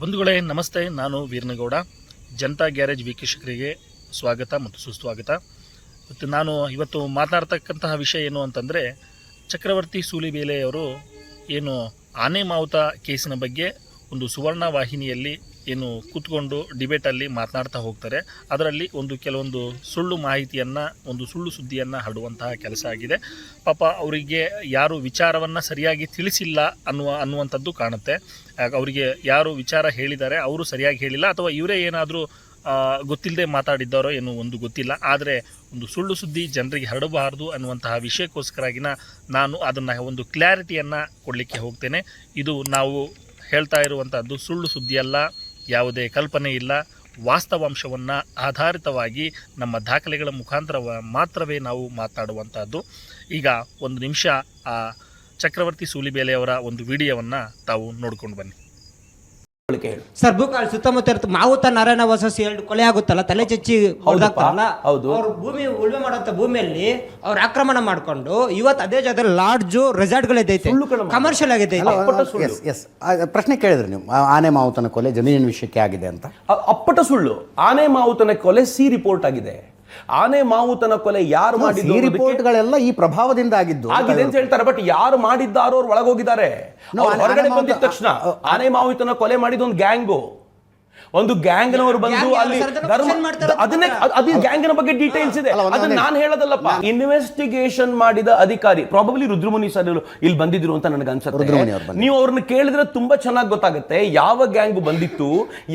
ಬಂಧುಗಳೇ, ನಮಸ್ತೆ. ನಾನು ವೀರನಗೌಡ. ಜನತಾ ಗ್ಯಾರೇಜ್ ವೀಕ್ಷಕರಿಗೆ ಸ್ವಾಗತ ಮತ್ತು ಸುಸ್ವಾಗತ. ಮತ್ತು ನಾನು ಇವತ್ತು ಮಾತನಾಡ್ತಕ್ಕಂತಹ ವಿಷಯ ಏನು ಅಂತಂದರೆ, ಚಕ್ರವರ್ತಿ ಸೂಲಿಬೇಲೆಯವರು ಏನು ಆನೆ ಮಾವುತ ಕೇಸಿನ ಬಗ್ಗೆ ಒಂದು ಸುವರ್ಣ ವಾಹಿನಿಯಲ್ಲಿ ಏನು ಕೂತ್ಕೊಂಡು ಡಿಬೇಟಲ್ಲಿ ಮಾತನಾಡ್ತಾ ಹೋಗ್ತಾರೆ. ಅದರಲ್ಲಿ ಒಂದು ಕೆಲವೊಂದು ಸುಳ್ಳು ಮಾಹಿತಿಯನ್ನು, ಒಂದು ಸುಳ್ಳು ಸುದ್ದಿಯನ್ನು ಹರಡುವಂತಹ ಕೆಲಸ ಆಗಿದೆ. ಪಾಪ ಅವರಿಗೆ ಯಾರು ವಿಚಾರವನ್ನು ಸರಿಯಾಗಿ ತಿಳಿಸಿಲ್ಲ ಅನ್ನುವ, ಅನ್ನುವಂಥದ್ದು ಕಾಣುತ್ತೆ. ಅವರಿಗೆ ಯಾರು ವಿಚಾರ ಹೇಳಿದ್ದಾರೆ ಅವರು ಸರಿಯಾಗಿ ಹೇಳಿಲ್ಲ ಅಥವಾ ಇವರೇ ಏನಾದರೂ ಗೊತ್ತಿಲ್ಲದೆ ಮಾತಾಡಿದ್ದಾರೋ ಏನೋ ಒಂದು ಗೊತ್ತಿಲ್ಲ. ಆದರೆ ಒಂದು ಸುಳ್ಳು ಸುದ್ದಿ ಜನರಿಗೆ ಹರಡಬಾರದು ಅನ್ನುವಂತಹ ವಿಷಯಕ್ಕೋಸ್ಕರಾಗಿನ ನಾನು ಅದನ್ನು ಒಂದು ಕ್ಲಾರಿಟಿಯನ್ನು ಕೊಡಲಿಕ್ಕೆ ಹೋಗ್ತೇನೆ. ಇದು ನಾವು ಹೇಳ್ತಾ ಇರುವಂಥದ್ದು ಸುಳ್ಳು ಸುದ್ದಿಯಲ್ಲ. ಯಾವುದೇ ಕಲ್ಪನೆ ಇಲ್ಲ. ವಾಸ್ತವಾಂಶವನ್ನು ಆಧಾರಿತವಾಗಿ ನಮ್ಮ ದಾಖಲೆಗಳ ಮುಖಾಂತರ ಮಾತ್ರವೇ ನಾವು ಮಾತನಾಡುವಂಥದ್ದು ಈಗ ಒಂದು ನಿಮಿಷ ಆ ಚಕ್ರವರ್ತಿ ಸೂಲಿಬೇಲೆಯವರ ಒಂದು ವಿಡಿಯೋವನ್ನು ತಾವು ನೋಡ್ಕೊಂಡು ಬನ್ನಿ. ಸರ್ ಭೂಕಾಲ್ ಸುತ್ತಮುತ್ತ ಮಾವುತ ನಾರಾಯಣ ವಸಸಿ ಎರಡು ಕೊಲೆ ಆಗುತ್ತಲ್ಲ ತಲೆ ಚಚ್ಚಿ ಹೊಡೆದಾಗ್ತಾರಲ್ಲ? ಹೌದು. ಅವ್ರು ಭೂಮಿ ಉಳುಮೆ ಮಾಡೋಂಥ ಭೂಮಿಯಲ್ಲಿ ಅವ್ರ ಆಕ್ರಮಣ ಮಾಡ್ಕೊಂಡು ಇವತ್ತು ಅದೇ ಜಾಗದಲ್ಲಿ ಲಾಡ್ಜು ಕಣಮ್ಮ. ಕಮರ್ಷಿಯಲ್ ಆಗೈತೆ ಅಪ್ಪಟ ಎಸ್ ಎಸ್ ಪ್ರಶ್ನೆ ಕೇಳಿದ್ರೆ ನೀವು. ಆನೆ ಮಾವುತನ ಕೊಲೆ ಜಮೀನಿನ ವಿಷಯಕ್ಕೆ ಆಗಿದೆ ಅಂತ. ಅಪ್ಪಟ ಸುಳ್ಳು. ಆನೆ ಮಾವುತನ ಕೊಲೆ ಸಿ ರಿಪೋರ್ಟ್ ಆಗಿದೆ. ಆನೆ ಮಾವುತನ ಕೊಲೆ ಯಾರು ಮಾಡಿದ್ದು ಈ ರಿಪೋರ್ಟ್ಗಳೆಲ್ಲ ಈ ಪ್ರಭಾವದಿಂದ ಆಗಿದ್ದು ಆಗಿದೆ ಅಂತ ಹೇಳ್ತಾರೆ ಬಟ್ ಯಾರು ಮಾಡಿದ್ದಾರೋ ಅವ್ರು ಒಳಗೋಗಿದ್ದಾರೆ. ಹೊರಗಡೆ ಬಂದಿದ ತಕ್ಷಣ ಆನೆ ಮಾವುತನ ಕೊಲೆ ಮಾಡಿದ ಒಂದು ಗ್ಯಾಂಗು. ಒಂದು ಗ್ಯಾಂಗ್ ನವರು ಬಂದು ಅಲ್ಲಿ? ಧರ್ಮ ಅದನ್ನೇ? ಅದು ಗ್ಯಾಂಗಿನ ಬಗ್ಗೆ ಡೀಟೇಲ್ಸ್ ಇದೆ. ಅದನ್ನ ನಾನು ಹೇಳೋದಲ್ಲಪ್ಪ ಇನ್ವೆಸ್ಟಿಗೇಷನ್ ಮಾಡಿದ ಅಧಿಕಾರಿ ಪ್ರಾಬಬ್ಲಿ ರುದ್ರಮುನಿ ಸರ್ ಇಲ್ಲಿ ಬಂದಿದ್ರು ಅಂತ ನನಗೆ ಅನ್ಸುತ್ತೆ. ನೀವು ಅವ್ರನ್ನ ಕೇಳಿದ್ರೆ ತುಂಬಾ ಚೆನ್ನಾಗಿ ಗೊತ್ತಾಗುತ್ತೆ ಯಾವ ಗ್ಯಾಂಗ್ ಬಂದಿತ್ತು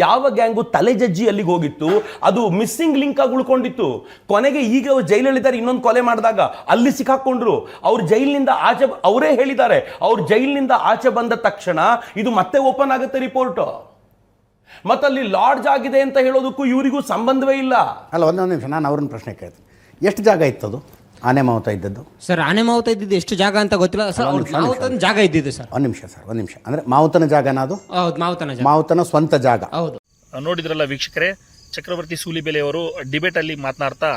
ಯಾವ ಗ್ಯಾಂಗು ತಲೆ ಜಜ್ಜಿ ಅಲ್ಲಿಗೆ ಹೋಗಿತ್ತು ಅದು ಮಿಸ್ಸಿಂಗ್ ಲಿಂಕ್ ಆಗಿ ಉಳ್ಕೊಂಡಿತ್ತು. ಕೊನೆಗೆ ಈಗ ಅವ್ರು ಜೈಲಲ್ಲಿದ್ದಾರೆ ಇನ್ನೊಂದು ಕೊಲೆ ಮಾಡಿದಾಗ ಅಲ್ಲಿ ಸಿಕ್ಕಾಕೊಂಡ್ರು. ಅವ್ರು ಜೈಲಿನಿಂದ ಆಚೆ ಅವರೇ ಹೇಳಿದ್ದಾರೆ ಅವ್ರು ಜೈಲಿನಿಂದ ಆಚೆ ಬಂದ ತಕ್ಷಣ ಇದು ಮತ್ತೆ ಓಪನ್ ಆಗುತ್ತೆ ರಿಪೋರ್ಟ್ ಮತ್ತಲ್ಲಿ ಲಾಡ್ಜ್ ಆಗಿದೆ ಅಂತ ಹೇಳೋದಕ್ಕೂ ಇವರಿಗೂ ಸಂಬಂಧವೇ ಇಲ್ಲ. ಅಲ್ಲ ಒಂದೊಂದು ನಿಮಿಷ ನಾನು ಅವ್ರನ್ನ ಪ್ರಶ್ನೆ ಕೇಳ್ತೀನಿ. ಎಷ್ಟು ಜಾಗ ಇತ್ತು ಅದು ಆನೆ ಮಾವುತ ಇದ್ದದ್ದು? ಸರ್ ಆನೆ ಮಾವುತ ಇದ್ದಿದ್ದು ಎಷ್ಟು ಜಾಗ ಅಂತ ಗೊತ್ತಿಲ್ಲ. ಸರ್ ಅವ್ರ ಮಾವುತನ ಜಾಗ ಇದ್ದಿದ್ದು ಸರ್. ಒಂದು ನಿಮಿಷ ಸರ್ ಒಂದು ನಿಮಿಷ. ಅಂದರೆ ಮಾವುತನ ಜಾಗನ ಅದು? ಹೌದು ಮಾವುತನ ಜಾಗ. ಮಾವುತನ ಸ್ವಂತ ಜಾಗ. ಹೌದು. ನೋಡಿದ್ರಲ್ಲ ವೀಕ್ಷಕರೇ ಚಕ್ರವರ್ತಿ ಸೂಲಿಬೆಲೆಯವರು ಡಿಬೇಟಲ್ಲಿ ಮಾತನಾಡ್ತಾ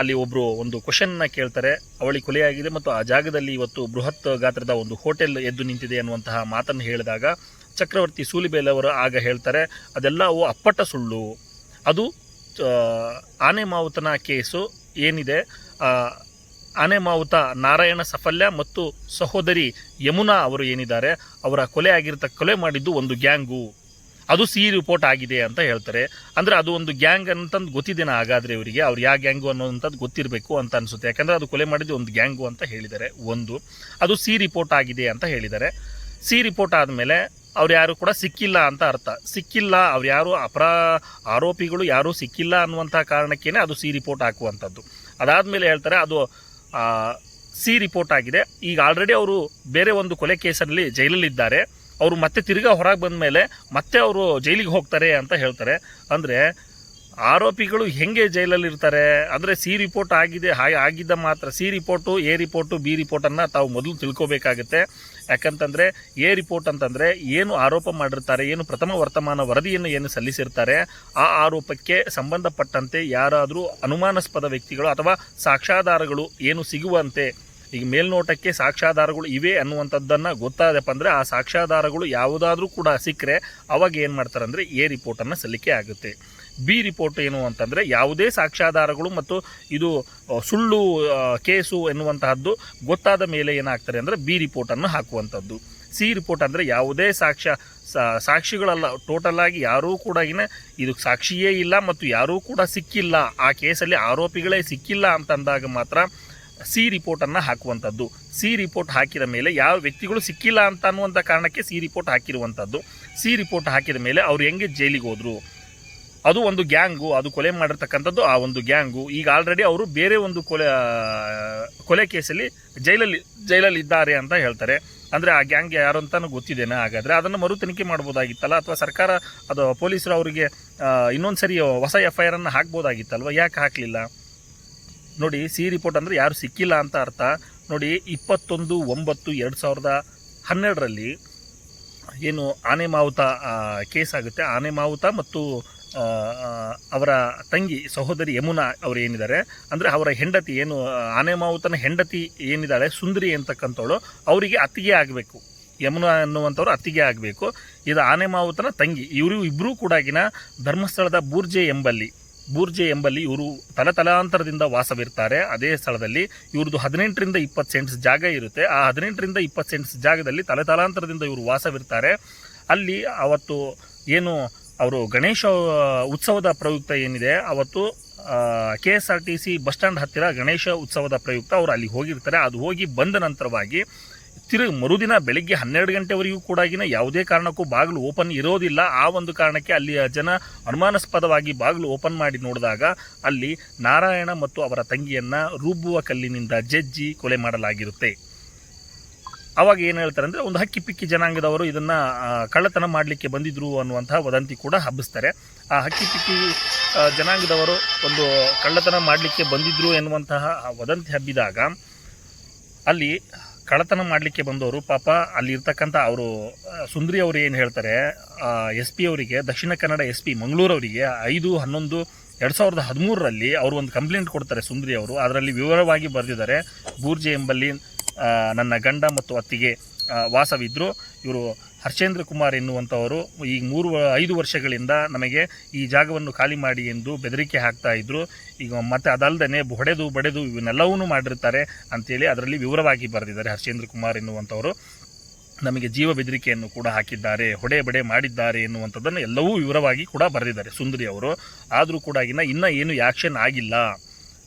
ಅಲ್ಲಿ ಒಬ್ಬರು ಒಂದು ಕ್ವಶನ್ನ ಕೇಳ್ತಾರೆ. ಅವಳಿ ಕೊಲೆಯಾಗಿದೆ ಮತ್ತು ಆ ಜಾಗದಲ್ಲಿ ಇವತ್ತು ಬೃಹತ್ ಗಾತ್ರದ ಒಂದು ಹೋಟೆಲ್ ಎದ್ದು ನಿಂತಿದೆ ಅನ್ನುವಂತಹ ಮಾತನ್ನು ಹೇಳಿದಾಗ ಚಕ್ರವರ್ತಿ ಸೂಲಿಬೇಲವರು ಆಗ ಹೇಳ್ತಾರೆ, ಅದೆಲ್ಲವೂ ಅಪ್ಪಟ ಸುಳ್ಳು. ಅದು ಆನೆ ಮಾವುತನ ಕೇಸು ಏನಿದೆ ಆನೆ ಮಾವುತ ನಾರಾಯಣ ಸಫಲ್ಯ ಮತ್ತು ಸಹೋದರಿ ಯಮುನಾ ಅವರು ಏನಿದ್ದಾರೆ, ಅವರ ಕೊಲೆ ಆಗಿರ್ತ, ಕೊಲೆ ಮಾಡಿದ್ದು ಒಂದು ಗ್ಯಾಂಗು. ಅದು ಸಿ ರಿಪೋರ್ಟ್ ಆಗಿದೆ ಅಂತ ಹೇಳ್ತಾರೆ. ಅಂದ್ರೆ ಅದು ಒಂದು ಗ್ಯಾಂಗ್ ಅಂತಂದು ಗೊತ್ತಿದ್ದೇನೆ ಹಾಗಾದರೆ ಇವರಿಗೆ, ಅವ್ರು ಯಾವ ಗ್ಯಾಂಗು ಅನ್ನೋಂಥದ್ದು ಗೊತ್ತಿರಬೇಕು ಅಂತ ಅನಿಸುತ್ತೆ. ಯಾಕಂದರೆ ಅದು ಕೊಲೆ ಮಾಡಿದ್ದು ಒಂದು ಗ್ಯಾಂಗು ಅಂತ ಹೇಳಿದ್ದಾರೆ, ಒಂದು. ಅದು ಸಿ ರಿಪೋರ್ಟ್ ಆಗಿದೆ ಅಂತ ಹೇಳಿದ್ದಾರೆ. ಸಿ ರಿಪೋರ್ಟ್ ಆದಮೇಲೆ ಅವ್ರು ಯಾರು ಕೂಡ ಸಿಕ್ಕಿಲ್ಲ ಅಂತ ಅರ್ಥ. ಸಿಕ್ಕಿಲ್ಲ, ಅವ್ರು ಯಾರು ಅಪರಾ ಆರೋಪಿಗಳು ಯಾರೂ ಸಿಕ್ಕಿಲ್ಲ ಅನ್ನುವಂಥ ಕಾರಣಕ್ಕೇ ಅದು ಸಿ ರಿಪೋರ್ಟ್ ಹಾಕುವಂಥದ್ದು. ಅದಾದಮೇಲೆ ಹೇಳ್ತಾರೆ ಅದು ಸಿ ರಿಪೋರ್ಟ್ ಆಗಿದೆ. ಈಗ ಆಲ್ರೆಡಿ ಅವರು ಬೇರೆ ಒಂದು ಕೊಲೆ ಕೇಸಲ್ಲಿ ಜೈಲಲ್ಲಿದ್ದಾರೆ. ಅವರು ಮತ್ತೆ ತಿರ್ಗಾ ಹೊರಗೆ ಬಂದ ಮೇಲೆ ಮತ್ತೆ ಅವರು ಜೈಲಿಗೆ ಹೋಗ್ತಾರೆ ಅಂತ ಹೇಳ್ತಾರೆ. ಅಂದರೆ ಆರೋಪಿಗಳು ಹೆಂಗೆ ಜೈಲಲ್ಲಿರ್ತಾರೆ? ಅಂದರೆ ಸಿ ರಿಪೋರ್ಟ್ ಆಗಿದೆ, ಹಾಗೆ ಆಗಿದ್ದ ಮಾತ್ರ. C report, A report, B ರಿಪೋರ್ಟನ್ನು ತಾವು ಮೊದಲು ತಿಳ್ಕೊಬೇಕಾಗುತ್ತೆ. ಯಾಕಂತಂದರೆ ಎ ರಿಪೋರ್ಟ್ ಅಂತಂದರೆ ಏನು ಆರೋಪ ಮಾಡಿರ್ತಾರೆ, ಏನು ಪ್ರಥಮ ವರ್ತಮಾನ ವರದಿಯನ್ನು ಏನು ಸಲ್ಲಿಸಿರ್ತಾರೆ, ಆ ಆರೋಪಕ್ಕೆ ಸಂಬಂಧಪಟ್ಟಂತೆ ಯಾರಾದರೂ ಅನುಮಾನಾಸ್ಪದ ವ್ಯಕ್ತಿಗಳು ಅಥವಾ ಸಾಕ್ಷ್ಯಾಧಾರಗಳು ಏನು ಸಿಗುವಂತೆ, ಈಗ ಮೇಲ್ನೋಟಕ್ಕೆ ಸಾಕ್ಷ್ಯಾಧಾರಗಳು ಇವೆ ಅನ್ನುವಂಥದ್ದನ್ನು ಗೊತ್ತಾದಪ್ಪ ಅಂದರೆ ಆ ಸಾಕ್ಷ್ಯಾಧಾರಗಳು ಯಾವುದಾದ್ರೂ ಕೂಡ ಸಿಕ್ಕರೆ ಅವಾಗ ಏನು ಮಾಡ್ತಾರೆ ಅಂದರೆ ಎ ರಿಪೋರ್ಟನ್ನು ಸಲ್ಲಿಕೆ ಆಗುತ್ತೆ. ಬಿ ರಿಪೋರ್ಟ್ ಏನು ಅಂತಂದರೆ ಯಾವುದೇ ಸಾಕ್ಷ್ಯಾಧಾರಗಳು ಮತ್ತು ಇದು ಸುಳ್ಳು ಕೇಸು ಎನ್ನುವಂತಹದ್ದು ಗೊತ್ತಾದ ಮೇಲೆ ಏನಾಗ್ತಾರೆ ಅಂದರೆ ಬಿ ರಿಪೋರ್ಟನ್ನು ಹಾಕುವಂಥದ್ದು ಸಿ ರಿಪೋರ್ಟ್ ಅಂದರೆ ಯಾವುದೇ ಸಾಕ್ಷ್ಯ ಸಾಕ್ಷಿಗಳಲ್ಲ ಟೋಟಲ್ ಆಗಿ ಯಾರೂ ಕೂಡ ಇನ್ನು ಇದು ಸಾಕ್ಷಿಯೇ ಇಲ್ಲ ಮತ್ತು ಯಾರೂ ಕೂಡ ಸಿಕ್ಕಿಲ್ಲ. ಆ ಕೇಸಲ್ಲಿ ಆರೋಪಿಗಳೇ ಸಿಕ್ಕಿಲ್ಲ ಅಂತಂದಾಗ ಮಾತ್ರ ಸಿ ರಿಪೋರ್ಟನ್ನು ಹಾಕುವಂಥದ್ದು ಸಿ ರಿಪೋರ್ಟ್ ಹಾಕಿದ ಮೇಲೆ ಯಾವ ವ್ಯಕ್ತಿಗಳು ಸಿಕ್ಕಿಲ್ಲ ಅಂತ ಅನ್ನುವಂಥ ಕಾರಣಕ್ಕೆ ಸಿ ರಿಪೋರ್ಟ್ ಹಾಕಿರುವಂಥದ್ದು ಸಿ ರಿಪೋರ್ಟ್ ಹಾಕಿದ ಮೇಲೆ ಅವ್ರು ಹೆಂಗೆ ಜೈಲಿಗೆ ಹೋದ್ರು? ಅದು ಒಂದು ಗ್ಯಾಂಗು, ಅದು ಕೊಲೆ ಮಾಡಿರ್ತಕ್ಕಂಥದ್ದು ಆ ಒಂದು ಗ್ಯಾಂಗು. ಈಗ ಆಲ್ರೆಡಿ ಅವರು ಬೇರೆ ಒಂದು ಕೊಲೆ ಕೊಲೆ ಕೇಸಲ್ಲಿ ಜೈಲಲ್ಲಿ ಜೈಲಲ್ಲಿ ಇದ್ದಾರೆ ಅಂತ ಹೇಳ್ತಾರೆ. ಅಂದರೆ ಆ ಗ್ಯಾಂಗ್ ಯಾರು ಅಂತ ಗೊತ್ತಿದ್ದೇನೆ ಹಾಗಾದರೆ ಅದನ್ನು ಮರು ತನಿಖೆ ಮಾಡ್ಬೋದಾಗಿತ್ತಲ್ಲ? ಅಥವಾ ಸರ್ಕಾರ, ಅದು ಪೊಲೀಸರು ಅವರಿಗೆ ಇನ್ನೊಂದು ಸರಿ ಹೊಸ ಎಫ್ ಐ ಆರನ್ನು ಹಾಕ್ಬೋದಾಗಿತ್ತಲ್ವ? ಯಾಕೆ ಹಾಕಲಿಲ್ಲ? ನೋಡಿ, ಸಿ ರಿಪೋರ್ಟ್ ಅಂದರೆ ಯಾರು ಸಿಕ್ಕಿಲ್ಲ ಅಂತ ಅರ್ಥ. ನೋಡಿ, ಇಪ್ಪತ್ತೊಂದು, ಒಂಬತ್ತು, ಎರಡು ಸಾವಿರದ ಹನ್ನೆರಡರಲ್ಲಿ ಏನು ಆನೆ ಮಾವುತ ಕೇಸ್ ಆಗುತ್ತೆ. ಆನೆ ಮಾವುತ ಮತ್ತು ಅವರ ತಂಗಿ, ಸಹೋದರಿ ಯಮುನಾ ಅವರು ಏನಿದ್ದಾರೆ, ಅಂದರೆ ಅವರ ಹೆಂಡತಿ ಏನು ಆನೆ ಮಾವುತನ ಹೆಂಡತಿ ಏನಿದ್ದಾಳೆ, ಸುಂದರಿ ಅಂತಕ್ಕಂಥವಳು, ಅವರಿಗೆ ಅತ್ತಿಗೆ ಆಗಬೇಕು. ಯಮುನಾ ಅನ್ನುವಂಥವ್ರು ಅತ್ತಿಗೆ ಆಗಬೇಕು. ಇದು ಆನೆ ಮಾವುತನ ತಂಗಿ. ಇವರು ಇಬ್ಬರೂ ಕೂಡಾಗಿನ ಧರ್ಮಸ್ಥಳದ ಬೂರ್ಜೆ ಎಂಬಲ್ಲಿ ಬೂರ್ಜೆ ಎಂಬಲ್ಲಿ ಇವರು ತಲತಲಾಂತರದಿಂದ ವಾಸವಿರ್ತಾರೆ. ಅದೇ ಸ್ಥಳದಲ್ಲಿ ಇವ್ರದ್ದು ಹದಿನೆಂಟರಿಂದ ಇಪ್ಪತ್ತು ಸೆಂಟ್ಸ್ ಜಾಗ ಇರುತ್ತೆ. ಆ ಹದಿನೆಂಟರಿಂದ ಇಪ್ಪತ್ತು ಸೆಂಟ್ಸ್ ಜಾಗದಲ್ಲಿ ತಲತಲಾಂತರದಿಂದ ಇವರು ವಾಸವಿರ್ತಾರೆ. ಅಲ್ಲಿ ಅವತ್ತು ಏನು ಅವರು ಗಣೇಶ ಉತ್ಸವದ ಪ್ರಯುಕ್ತ ಏನಿದೆ, ಅವತ್ತು K S R T C bus stand ಹತ್ತಿರ ಗಣೇಶ ಉತ್ಸವದ ಪ್ರಯುಕ್ತ ಅವರು ಅಲ್ಲಿ ಹೋಗಿರ್ತಾರೆ. ಅದು ಹೋಗಿ ಬಂದ ನಂತರವಾಗಿ ತಿರುಗಿ ಮರುದಿನ ಬೆಳಿಗ್ಗೆ ಹನ್ನೆರಡು ಗಂಟೆವರೆಗೂ ಕೂಡ ಯಾವುದೇ ಕಾರಣಕ್ಕೂ ಬಾಗಿಲು ಓಪನ್ ಇರೋದಿಲ್ಲ. ಆ ಒಂದು ಕಾರಣಕ್ಕೆ ಅಲ್ಲಿಯ ಜನ ಅನುಮಾನಾಸ್ಪದವಾಗಿ ಬಾಗಿಲು ಓಪನ್ ಮಾಡಿ ನೋಡಿದಾಗ ಅಲ್ಲಿ ನಾರಾಯಣ ಮತ್ತು ಅವರ ತಂಗಿಯನ್ನು ರುಬ್ಬುವ ಕಲ್ಲಿನಿಂದ ಜಜ್ಜಿ ಕೊಲೆ ಮಾಡಲಾಗಿರುತ್ತೆ. ಅವಾಗ ಏನು ಹೇಳ್ತಾರೆ ಅಂದರೆ ಒಂದು ಹಕ್ಕಿ ಪಿಕ್ಕಿ ಜನಾಂಗದವರು ಇದನ್ನು ಕಳ್ಳತನ ಮಾಡಲಿಕ್ಕೆ ಬಂದಿದ್ರು ಅನ್ನುವಂತಹ ವದಂತಿ ಕೂಡ ಹಬ್ಬಿಸ್ತಾರೆ. ಆ ಹಕ್ಕಿ ಪಿಕ್ಕಿ ಜನಾಂಗದವರು ಒಂದು ಕಳ್ಳತನ ಮಾಡಲಿಕ್ಕೆ ಬಂದಿದ್ರು ಎನ್ನುವಂತಹ ವದಂತಿ ಹಬ್ಬಿದಾಗ ಅಲ್ಲಿ ಕಳ್ಳತನ ಮಾಡಲಿಕ್ಕೆ ಬಂದವರು ಪಾಪ ಅಲ್ಲಿ ಇರ್ತಕ್ಕಂಥ ಅವರು ಸುಂದ್ರಿ ಅವರು ಏನು ಹೇಳ್ತಾರೆ ಎಸ್ ಪಿ ಅವರಿಗೆ, ದಕ್ಷಿಣ ಕನ್ನಡ ಎಸ್ ಪಿ ಮಂಗಳೂರವರಿಗೆ ಐದು, ಹನ್ನೊಂದು, ಎರಡು ಸಾವಿರದ ಹದಿಮೂರರಲ್ಲಿ ಅವರು ಒಂದು ಕಂಪ್ಲೇಂಟ್ ಕೊಡ್ತಾರೆ ಸುಂದ್ರಿ ಅವರು. ಅದರಲ್ಲಿ ವಿವರವಾಗಿ ಬರೆದಿದ್ದಾರೆ, ಬೂರ್ಜೆ ಎಂಬಲ್ಲಿ ನನ್ನ ಗಂಡ ಮತ್ತು ಅತ್ತಿಗೆ ವಾಸವಿದ್ದರು ಇವರು ಹರ್ಷೇಂದ್ರ ಕುಮಾರ್ ಎನ್ನುವಂಥವರು ಈ ಮೂರು ಐದು ವರ್ಷಗಳಿಂದ ನಮಗೆ ಈ ಜಾಗವನ್ನು ಖಾಲಿ ಮಾಡಿ ಎಂದು ಬೆದರಿಕೆ ಹಾಕ್ತಾ ಇದ್ದರು ಈಗ ಮತ್ತೆ ಅದಲ್ಲದೆ ಹೊಡೆದು ಬಡೆದು ಇವನ್ನೆಲ್ಲವೂ ಮಾಡಿರ್ತಾರೆ ಅಂಥೇಳಿ ಅದರಲ್ಲಿ ವಿವರವಾಗಿ ಬರೆದಿದ್ದಾರೆ ಹರ್ಷೇಂದ್ರ ಕುಮಾರ್ ಎನ್ನುವಂಥವರು. ನಮಗೆ ಜೀವ ಬೆದರಿಕೆಯನ್ನು ಕೂಡ ಹಾಕಿದ್ದಾರೆ, ಹೊಡೆ ಬಡೆ ಮಾಡಿದ್ದಾರೆ ಎನ್ನುವಂಥದ್ದನ್ನು ಎಲ್ಲವೂ ವಿವರವಾಗಿ ಕೂಡ ಬರೆದಿದ್ದಾರೆ ಸುಂದರಿ ಅವರು. ಆದರೂ ಕೂಡ ಇನ್ನ, ಇನ್ನೂ ಏನು ಆ್ಯಕ್ಷನ್ ಆಗಿಲ್ಲ.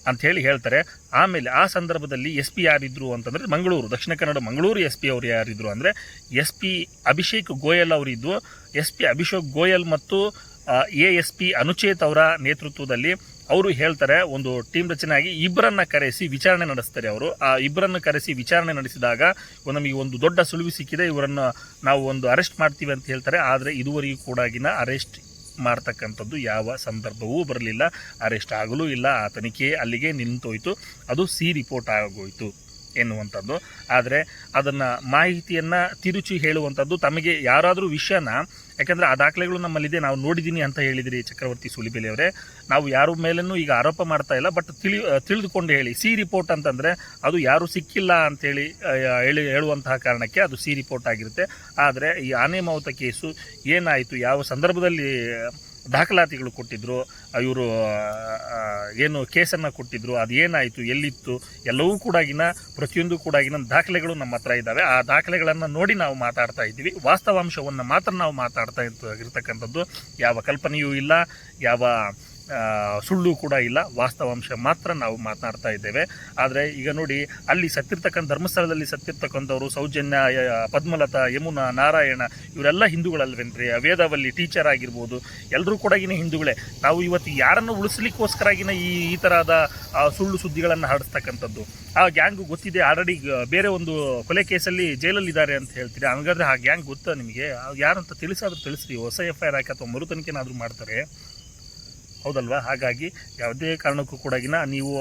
ಅಂತ ಹೇಳಿ ಹೇಳ್ತಾರೆ. ಆಮೇಲೆ ಆ ಸಂದರ್ಭದಲ್ಲಿ ಎಸ್ ಪಿ ಯಾರಿದ್ರು ಅಂತಂದರೆ ಮಂಗಳೂರು, ದಕ್ಷಿಣ ಕನ್ನಡ ಮಂಗಳೂರು ಎಸ್ ಪಿ ಅವರು ಯಾರಿದ್ರು ಅಂದರೆ ಎಸ್ ಪಿ ಅಭಿಷೇಕ್ ಗೋಯಲ್ ಅವರಿದ್ದು. ಎಸ್ ಪಿ ಅಭಿಷೇಕ್ ಗೋಯಲ್ ಮತ್ತು ಎ ಎಸ್ ಪಿ ಅನುಚೇತ್ ಅವರ ನೇತೃತ್ವದಲ್ಲಿ ಅವರು ಹೇಳ್ತಾರೆ, ಒಂದು ಟೀಮ್ ರಚನೆ ಆಗಿ ಇಬ್ಬರನ್ನ ಕರೆಸಿ ವಿಚಾರಣೆ ನಡೆಸ್ತಾರೆ ಅವರು. ಆ ಇಬ್ಬರನ್ನ ಕರೆಸಿ ವಿಚಾರಣೆ ನಡೆಸಿದಾಗ ನಮಗೆ ಒಂದು ದೊಡ್ಡ ಸುಳಿವು ಸಿಕ್ಕಿದೆ. ಇವರನ್ನು ನಾವು ಒಂದು ಅರೆಸ್ಟ್ ಮಾಡ್ತೀವಿ ಅಂತ ಹೇಳ್ತಾರೆ. ಆದರೆ ಇದುವರೆಗೂ ಕೂಡ ಅರೆಸ್ಟ್ ಮಾಡ್ತಕ್ಕಂಥದ್ದು ಯಾವ ಸಂದರ್ಭವೂ ಬರಲಿಲ್ಲ. ಅರೆಸ್ಟ್ ಆಗಲೂ ಇಲ್ಲ. ಆ ತನಿಖೆ ಅಲ್ಲಿಗೆ ನಿಂತೋಯ್ತು. ಅದು ಸಿ ರಿಪೋರ್ಟ್ ಆಗೋಯ್ತು. ಎನ್ನುವಂಥದ್ದು. ಆದರೆ ಅದನ್ನು ಮಾಹಿತಿಯನ್ನು ತಿರುಚಿ ಹೇಳುವಂಥದ್ದು ತಮಗೆ ಯಾರಾದರೂ ವಿಷಯನ, ಯಾಕೆಂದರೆ ಆ ದಾಖಲೆಗಳು ನಮ್ಮಲ್ಲಿದೆ, ನಾವು ನೋಡಿದ್ದೀನಿ ಅಂತ ಹೇಳಿದಿರಿ ಚಕ್ರವರ್ತಿ ಸುಲಿಬೆಲೆಯವರೇ. ನಾವು ಯಾರ ಮೇಲೂ ಈಗ ಆರೋಪ ಮಾಡ್ತಾ ಇಲ್ಲ ಬಟ್ ತಿಳಿ, ತಿಳಿದುಕೊಂಡು ಹೇಳಿ. ಸಿ ರಿಪೋರ್ಟ್ ಅಂತಂದರೆ ಅದು ಯಾರೂ ಸಿಕ್ಕಿಲ್ಲ ಅಂತೇಳಿ ಹೇಳಿ, ಹೇಳುವಂತಹ ಕಾರಣಕ್ಕೆ ಅದು ಸಿ ರಿಪೋರ್ಟ್ ಆಗಿರುತ್ತೆ. ಆದರೆ ಈ ಆನೆ ಮಾವುತ ಕೇಸು ಏನಾಯಿತು, ಯಾವ ಸಂದರ್ಭದಲ್ಲಿ ದಾಖಲಾತಿಗಳು ಕೊಟ್ಟಿದ್ದರು ಇವರು ಏನು ಕೇಸನ್ನು ಕೊಟ್ಟಿದ್ದರು ಅದು ಏನಾಯಿತು ಎಲ್ಲಿತ್ತು, ಎಲ್ಲವೂ ಕೂಡಾಗಿನ ಪ್ರತಿಯೊಂದು ಕೂಡಾಗಿನ ದಾಖಲೆಗಳು ನಮ್ಮ ಹತ್ರ ಇದ್ದಾವೆ. ಆ ದಾಖಲೆಗಳನ್ನು ನೋಡಿ ನಾವು ಮಾತಾಡ್ತಾ ಇದ್ದೀವಿ. ವಾಸ್ತವಾಂಶವನ್ನು ಮಾತ್ರ ನಾವು ಮಾತಾಡ್ತಾ ಇರ್ತ- ಇರ್ತಕ್ಕಂಥದ್ದು ಯಾವ ಕಲ್ಪನೆಯೂ ಇಲ್ಲ, ಯಾವ ಸುಳ್ಳು ಕೂಡ ಇಲ್ಲ. ವಾಸ್ತವಾಂಶ ಮಾತ್ರ ನಾವು ಮಾತನಾಡ್ತಾ ಇದ್ದೇವೆ. ಆದರೆ ಈಗ ನೋಡಿ, ಅಲ್ಲಿ ಸತ್ತಿರ್ತಕ್ಕಂಥ ಧರ್ಮಸ್ಥಳದಲ್ಲಿ ಸತ್ತಿರ್ತಕ್ಕಂಥವ್ರು ಸೌಜನ್ಯ ಪದ್ಮಲತಾ, ಯಮುನಾ, ನಾರಾಯಣ ಇವರೆಲ್ಲ ಹಿಂದೂಗಳಲ್ವೇನ್ರಿ? ವೇದವಲ್ಲಿ ಟೀಚರ್ ಆಗಿರ್ಬೋದು. ಎಲ್ಲರೂ ಕೂಡ ಇನ್ನು ಹಿಂದೂಗಳೇ. ನಾವು ಇವತ್ತು ಯಾರನ್ನು ಉಳಿಸ್ಲಿಕ್ಕೋಸ್ಕರಾಗಿನ ಈ ಈ ಥರದ ಸುಳ್ಳು ಸುದ್ದಿಗಳನ್ನು ಹರಡಿಸ್ತಕ್ಕಂಥದ್ದು ಆ ಗ್ಯಾಂಗ್ ಗೊತ್ತಿದೆ. ಆಲ್ರೆಡಿ ಬೇರೆ ಒಂದು ಕೊಲೆ ಕೇಸಲ್ಲಿ ಜೈಲಲ್ಲಿದ್ದಾರೆ ಅಂತ ಹೇಳ್ತೀರಿ? ಹಂಗಾದ್ರೆ ಆ ಗ್ಯಾಂಗ್ ಗೊತ್ತಾ ನಿಮಗೆ? ಯಾರಂತ ತಿಳಿಸಾದ್ರೂ ತಿಳಿಸ್ರಿ. ಹೊಸ ಎಫ್ ಐ ಆರ್ ಹಾಕಿ ಅಥವಾ ಮರು ತನಿಖೆನಾದರೂ ಮಾಡ್ತಾರೆ. ಹೌದಲ್ವಾ? ಹಾಗಾಗಿ ಯಾವುದೇ ಕಾರಣಕ್ಕೂ ಕೂಡ ನೀವು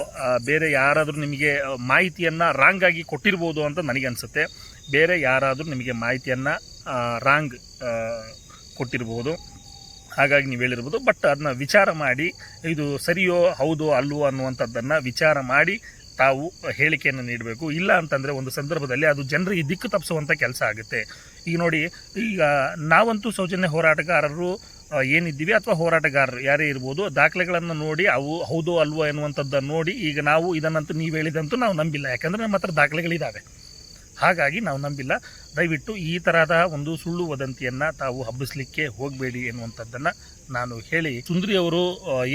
ಬೇರೆ ಯಾರಾದರೂ ನಿಮಗೆ ಮಾಹಿತಿಯನ್ನು ರಾಂಗ್ ಆಗಿ ಕೊಟ್ಟಿರ್ಬೋದು ಅಂತ ನನಗೆ ಅನಿಸುತ್ತೆ ಬೇರೆ ಯಾರಾದರೂ ನಿಮಗೆ ಮಾಹಿತಿಯನ್ನು ರಾಂಗ್ ಕೊಟ್ಟಿರ್ಬೋದು. ಹಾಗಾಗಿ ನೀವು ಹೇಳಿರ್ಬೋದು. ಬಟ್ ಅದನ್ನ ವಿಚಾರ ಮಾಡಿ, ಇದು ಸರಿಯೋ, ಹೌದೋ ಅಲ್ವೋ ಅನ್ನುವಂಥದ್ದನ್ನು ವಿಚಾರ ಮಾಡಿ ತಾವು ಹೇಳಿಕೆಯನ್ನು ನೀಡಬೇಕು. ಇಲ್ಲ ಅಂತಂದರೆ ಒಂದು ಸಂದರ್ಭದಲ್ಲಿ ಅದು ಜನರಿಗೆ ದಿಕ್ಕು ತಪ್ಪಿಸುವಂಥ ಕೆಲಸ ಆಗುತ್ತೆ. ಈಗ ನೋಡಿ, ಈಗ ನಾವಂತೂ ಸೌಜನ್ಯ ಹೋರಾಟಗಾರರು ಏನಿದ್ದೀವಿ ಅಥವಾ ಹೋರಾಟಗಾರರು ಯಾರೇ ಇರ್ಬೋದು, ದಾಖಲೆಗಳನ್ನು ನೋಡಿ ಅವು ಹೌದೋ ಅಲ್ವೋ ಎನ್ನುವಂಥದ್ದನ್ನು ನೋಡಿ ಈಗ ನಾವು ಇದನ್ನಂತೂ ನೀವು ಹೇಳಿದಂತೂ ನಾವು ನಂಬಿಲ್ಲ. ಯಾಕಂದರೆ ನಮ್ಮ ಹತ್ರ ದಾಖಲೆಗಳಿದ್ದಾವೆ ಹಾಗಾಗಿ ನಾವು ನಂಬಿಲ್ಲ. ದಯವಿಟ್ಟು ಈ ತರಹದ ಒಂದು ಸುಳ್ಳು ವದಂತಿಯನ್ನು ತಾವು ಹಬ್ಬಿಸ್ಲಿಕ್ಕೆ ಹೋಗಬೇಡಿ ಎನ್ನುವಂಥದ್ದನ್ನು ನಾನು ಹೇಳಿ, ಸುಂದ್ರಿ ಅವರು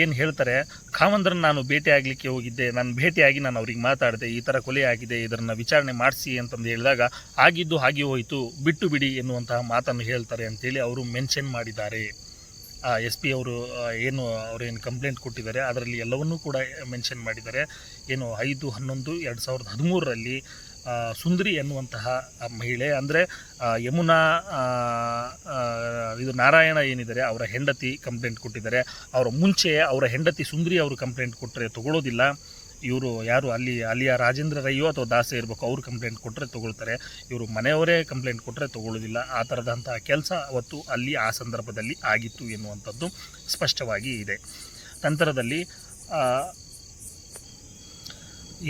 ಏನು ಹೇಳ್ತಾರೆ ಕಾಮಂದ್ರನ್ನ ನಾನು ಭೇಟಿ ಆಗಲಿಕ್ಕೆ ಹೋಗಿದ್ದೆ. ನಾನು ಭೇಟಿಯಾಗಿ ನಾನು ಅವ್ರಿಗೆ ಮಾತಾಡಿದೆ. ಈ ಥರ ಕೊಲೆ ಆಗಿದೆ. ಇದನ್ನು ವಿಚಾರಣೆ ಮಾಡಿಸಿ ಅಂತಂದು ಹೇಳಿದಾಗ, ಆಗಿದ್ದು ಹಾಗೆ ಹೋಯಿತು. ಬಿಟ್ಟು ಬಿಡಿ ಎನ್ನುವಂತಹ ಮಾತನ್ನು ಹೇಳ್ತಾರೆ ಅಂತೇಳಿ ಅವರು ಮೆನ್ಷನ್ ಮಾಡಿದ್ದಾರೆ. ಎಸ್ ಪಿ ಅವರು ಏನು ಅವರೇನು ಕಂಪ್ಲೇಂಟ್ ಕೊಟ್ಟಿದ್ದಾರೆ, ಅದರಲ್ಲಿ ಎಲ್ಲವನ್ನೂ ಕೂಡ ಮೆನ್ಷನ್ ಮಾಡಿದ್ದಾರೆ. ಏನು ಐದು, ಹನ್ನೊಂದು, ಎರಡು ಸಾವಿರದ ಹದಿಮೂರರಲ್ಲಿ ಸುಂದರಿ ಎನ್ನುವಂತಹ ಮಹಿಳೆ, ಅಂದರೆ ಯಮುನಾ ಇದು ನಾರಾಯಣ ಏನಿದ್ದಾರೆ, ಅವರ ಹೆಂಡತಿ ಕಂಪ್ಲೇಂಟ್ ಕೊಟ್ಟಿದ್ದಾರೆ. ಅವರ ಮುಂಚೆ ಅವರ ಹೆಂಡತಿ ಸುಂದರಿ ಅವರು ಕಂಪ್ಲೇಂಟ್ ಕೊಟ್ಟರೆ ತಗೊಳ್ಳೋದಿಲ್ಲ. ಇವರು ಯಾರು ಅಲ್ಲಿ, ಅಲ್ಲಿಯ ರಾಜೇಂದ್ರ ರೈಯೋ ಅಥವಾ ದಾಸೆ ಇರಬೇಕು, ಅವರು ಕಂಪ್ಲೇಂಟ್ ಕೊಟ್ಟರೆ ತೊಗೊಳ್ತಾರೆ. ಇವರು ಮನೆಯವರೇ ಕಂಪ್ಲೇಂಟ್ ಕೊಟ್ಟರೆ ತಗೊಳ್ಳೋದಿಲ್ಲ ಆ ಥರದಂತಹ ಕೆಲಸ ಅವತ್ತು ಅಲ್ಲಿ ಆ ಸಂದರ್ಭದಲ್ಲಿ ಆಗಿತ್ತು ಎನ್ನುವಂಥದ್ದು ಸ್ಪಷ್ಟವಾಗಿ ಇದೆ. ನಂತರದಲ್ಲಿ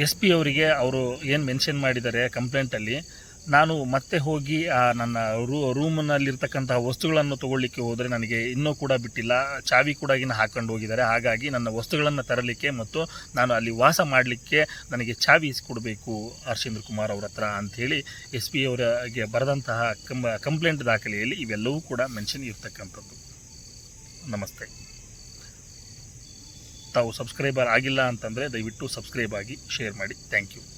ಎಸ್ ಪಿ ಅವರಿಗೆ ಅವರು ಏನು ಮೆನ್ಷನ್ ಮಾಡಿದ್ದಾರೆ ಕಂಪ್ಲೇಂಟಲ್ಲಿ ನಾನು ಮತ್ತೆ ಹೋಗಿ, ಆ, ನನ್ನ ರೂ, ರೂಮ್ನಲ್ಲಿರ್ತಕ್ಕಂತಹ ವಸ್ತುಗಳನ್ನು ತಗೊಳ್ಳಿಕ್ಕೆ ಹೋದರೆ ನನಗೆ ಇನ್ನೂ ಕೂಡ ಬಿಟ್ಟಿಲ್ಲ. ಚಾವಿ ಕೂಡ ಇನ್ನು ಹಾಕೊಂಡು ಹೋಗಿದ್ದಾರೆ. ಹಾಗಾಗಿ ನನ್ನ ವಸ್ತುಗಳನ್ನು ತರಲಿಕ್ಕೆ ಮತ್ತು ನಾನು ಅಲ್ಲಿ ವಾಸ ಮಾಡಲಿಕ್ಕೆ ನನಗೆ ಚಾವಿ ಕೊಡಬೇಕು ಹರ್ಷೇಂದ್ರ ಕುಮಾರ್ ಅವ್ರ ಹತ್ರ ಅಂಥೇಳಿ ಎಸ್ ಪಿ ಅವರಿಗೆ ಬರೆದಂತಹ ಕಂಬ, ಕಂಪ್ಲೇಂಟ್ ದಾಖಲೆಯಲ್ಲಿ ಇವೆಲ್ಲವೂ ಕೂಡ ಮೆನ್ಷನ್ ಇರ್ತಕ್ಕಂಥದ್ದು. ನಮಸ್ತೆ. ತಾವು ಸಬ್ಸ್ಕ್ರೈಬರ್ ಆಗಿಲ್ಲ ಅಂತಂದರೆ ದಯವಿಟ್ಟು ಸಬ್ಸ್ಕ್ರೈಬ್ ಆಗಿ, ಶೇರ್ ಮಾಡಿ. Thank you.